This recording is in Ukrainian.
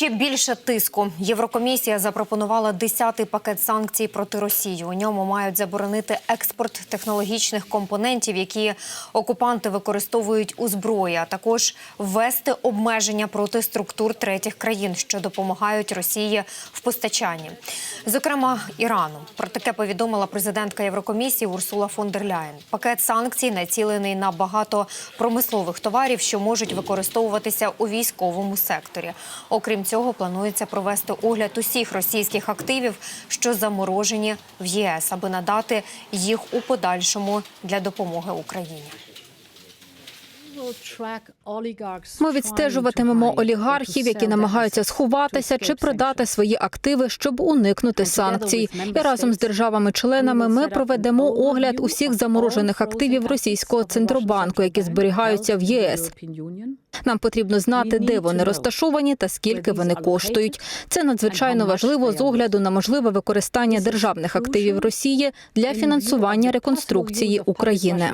Ще більше тиску. Єврокомісія запропонувала 10-й пакет санкцій проти Росії. У ньому мають заборонити експорт технологічних компонентів, які окупанти використовують у зброї, а також ввести обмеження проти структур третіх країн, що допомагають Росії в постачанні, зокрема Ірану. Про таке повідомила президентка Єврокомісії Урсула фон дер Ляєн. Пакет санкцій націлений на багато промислових товарів, що можуть використовуватися у військовому секторі. Окрім цього, планується провести огляд усіх російських активів, що заморожені в ЄС, аби надати їх у подальшому для допомоги Україні. Ми відстежуватимемо олігархів, які намагаються сховатися чи продати свої активи, щоб уникнути санкцій. І разом з державами-членами ми проведемо огляд усіх заморожених активів російського центробанку, які зберігаються в ЄС. Нам потрібно знати, де вони розташовані та скільки вони коштують. Це надзвичайно важливо з огляду на можливе використання державних активів Росії для фінансування реконструкції України.